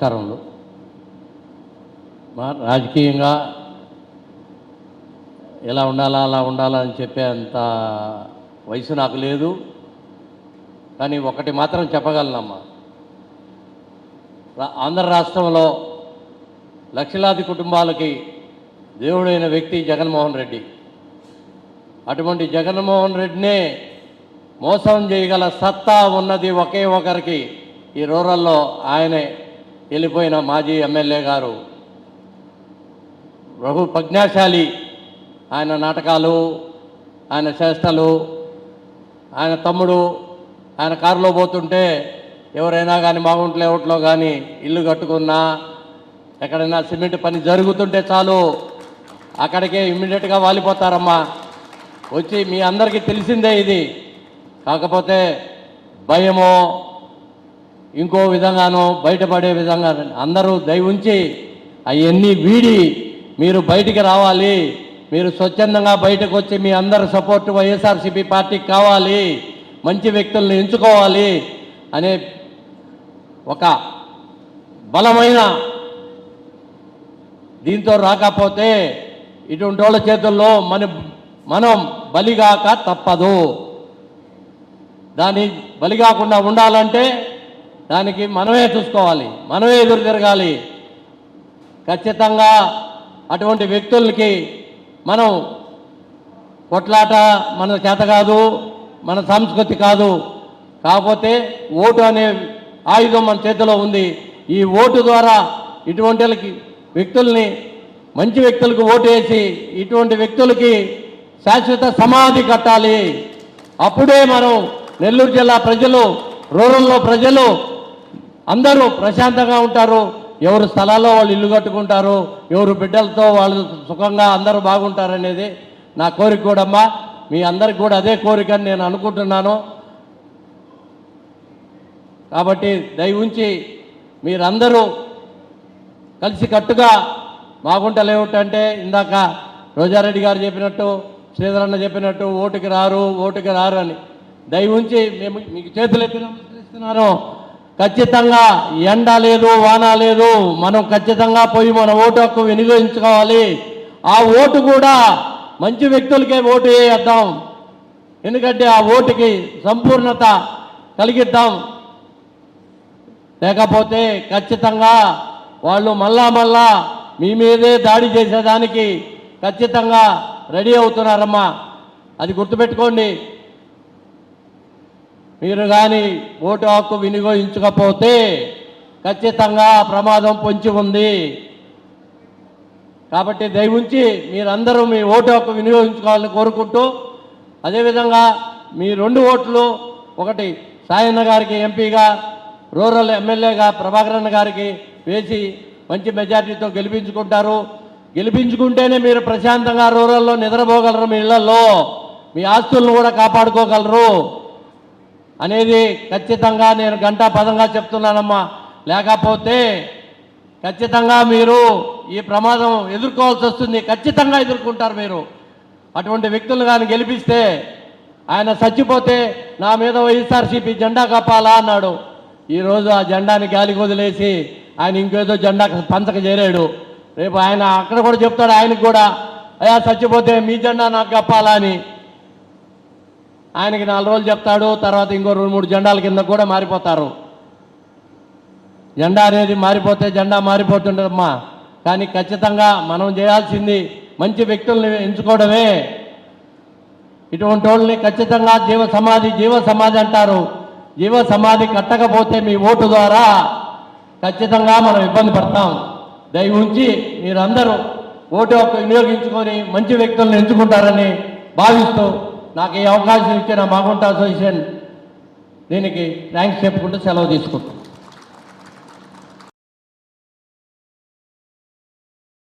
నమస్కారములు మా రాజకీయంగా ఎలా ఉండాలా అలా ఉండాలా అని చెప్పే అంత వయసు నాకు లేదు. కానీ ఒకటి మాత్రం చెప్పగలనమ్మా. ఆంధ్ర రాష్ట్రంలో లక్షలాది కుటుంబాలకి దేవుడైన వ్యక్తి జగన్మోహన్ రెడ్డి. అటువంటి జగన్మోహన్ రెడ్డినే మోసం చేయగల సత్తా ఉన్నది ఒకే ఒకరికి ఈ రూరల్లో ఆయనే. వెళ్ళిపోయిన మాజీ ఎమ్మెల్యే గారు. బహు ప్రజ్ఞాశాలి. ఆయన నాటకాలు ఆయన చేష్టలు ఆయన తమ్ముడు ఆయన కారులో పోతుంటే ఎవరైనా కానీ మాగుంట ఒకటిలో కానీ ఇల్లు కట్టుకున్నా ఎక్కడైనా సిమెంట్ పని జరుగుతుంటే చాలు. అక్కడికే ఇమ్మీడియట్గా వాలిపోతారమ్మా. వచ్చి మీ అందరికీ తెలిసిందే ఇది. కాకపోతే భయమో ఇంకో విధంగానో బయటపడే విధంగా అందరూ దయ ఉంచి అవన్నీ వీడి మీరు బయటికి రావాలి. మీరు స్వచ్ఛందంగా బయటకు వచ్చి మీ అందరి సపోర్ట్ వైఎస్ఆర్సీపీ పార్టీకి కావాలి. మంచి వ్యక్తులను ఎంచుకోవాలి అనే ఒక బలమైన దీంతో రాకపోతే ఇటువంటి వాళ్ళ చేతుల్లో మన మనం బలిగాక తప్పదు. దాన్ని బలి కాకుండా ఉండాలంటే దానికి మనమే చూసుకోవాలి మనమే ఎదురు తిరగాలి. ఖచ్చితంగా అటువంటి వ్యక్తులకి మనం కొట్లాట మన చేత కాదు మన సంస్కృతి కాదు. కాకపోతే ఓటు అనే ఆయుధం మన చేతిలో ఉంది. ఈ ఓటు ద్వారా ఇటువంటి వ్యక్తుల్ని మంచి వ్యక్తులకు ఓటు వేసి ఇటువంటి వ్యక్తులకి శాశ్వత సమాధి కట్టాలి. అప్పుడే మనం నెల్లూరు జిల్లా ప్రజలు రూరల్లో ప్రజలు అందరూ ప్రశాంతంగా ఉంటారు. ఎవరు స్థలాల్లో వాళ్ళు ఇల్లు కట్టుకుంటారు. ఎవరు బిడ్డలతో వాళ్ళు సుఖంగా అందరూ బాగుంటారనేది నా కోరిక కూడా మీ అందరికి కూడా అదే కోరిక అని నేను అనుకుంటున్నాను. కాబట్టి దయ ఉంచి మీరందరూ కలిసికట్టుగా మాగుంట ఏమిటంటే ఇందాక రోజారెడ్డి గారు చెప్పినట్టు శ్రీధరన్న చెప్పినట్టు ఓటుకి రారు ఓటుకి రారు అని. దయ ఉంచి మేము మీకు చేతులు ఎత్తి నమస్కరిస్తున్నాను ఖచ్చితంగా ఎండ లేదు వాన లేదు మనం ఖచ్చితంగా పోయి మన ఓటు హక్కు వినియోగించుకోవాలి. ఆ ఓటు కూడా మంచి వ్యక్తులకే ఓటు వేయద్దాం ఎందుకంటే ఆ ఓటుకి సంపూర్ణత కలిగిద్దాం. లేకపోతే ఖచ్చితంగా వాళ్ళు మళ్ళా మళ్ళా మీ మీదే దాడి చేసేదానికి ఖచ్చితంగా రెడీ అవుతున్నారమ్మా. అది గుర్తుపెట్టుకోండి. మీరు కానీ ఓటు హక్కు వినియోగించకపోతే ఖచ్చితంగా ప్రమాదం పొంచి ఉంది. కాబట్టి దయవుంచి మీరందరూ మీ ఓటు హక్కు వినియోగించుకోవాలని కోరుకుంటూ అదేవిధంగా మీ రెండు ఓట్లు ఒకటి సాయన్న గారికి ఎంపీగా రూరల్ ఎమ్మెల్యేగా ప్రభాకరన్ గారికి వేసి మంచి మెజార్టీతో గెలిపించుకుంటారు. గెలిపించుకుంటేనే మీరు ప్రశాంతంగా రూరల్లో నిద్రపోగలరు మీ ఇళ్ళలో మీ ఆస్తులను కూడా కాపాడుకోగలరు. అనేది ఖచ్చితంగా నేను గంటా పదంగా చెప్తున్నానమ్మా. లేకపోతే ఖచ్చితంగా మీరు ఈ ప్రమాదం ఎదుర్కోవాల్సి వస్తుంది. ఖచ్చితంగా ఎదుర్కొంటారు మీరు. అటువంటి వ్యక్తులు కానీ గెలిపిస్తే ఆయన చచ్చిపోతే నా మీద వైఎస్ఆర్సీపీ జెండా కప్పాలా అన్నాడు. ఈరోజు ఆ జెండాని గాలి వదిలేసి ఆయన ఇంకేదో జెండా పంచక చేరాడు. రేపు ఆయన అక్కడ కూడా చెప్తాడు ఆయనకు కూడా అయ్యా చచ్చిపోతే మీ జెండా నాకు కప్పాలా అని. ఆయనకి నాలుగు రోజులు చెప్తాడు తర్వాత ఇంకో రెండు మూడు జెండాల కింద కూడా మారిపోతారు. జెండా అనేది మారిపోతే జెండా మారిపోతుండమ్మా కానీ ఖచ్చితంగా మనం చేయాల్సింది మంచి వ్యక్తుల్ని ఎంచుకోవడమే. ఇటువంటి వాళ్ళని ఖచ్చితంగా జీవ సమాధి జీవ సమాధి అంటారు. జీవ సమాధి కట్టకపోతే మీ ఓటు ద్వారా ఖచ్చితంగా మనం ఇబ్బంది పడతాం. దయ ఉంచి మీరందరూ ఓటు యొక్క వినియోగించుకొని మంచి వ్యక్తులను ఎంచుకుంటారని భావిస్తూ నాకు ఈ అవకాశం ఇచ్చిన మాగుంట అసోసియేషన్ దీనికి థ్యాంక్స్ చెప్పుకుంటూ సెలవు తీసుకుంటాం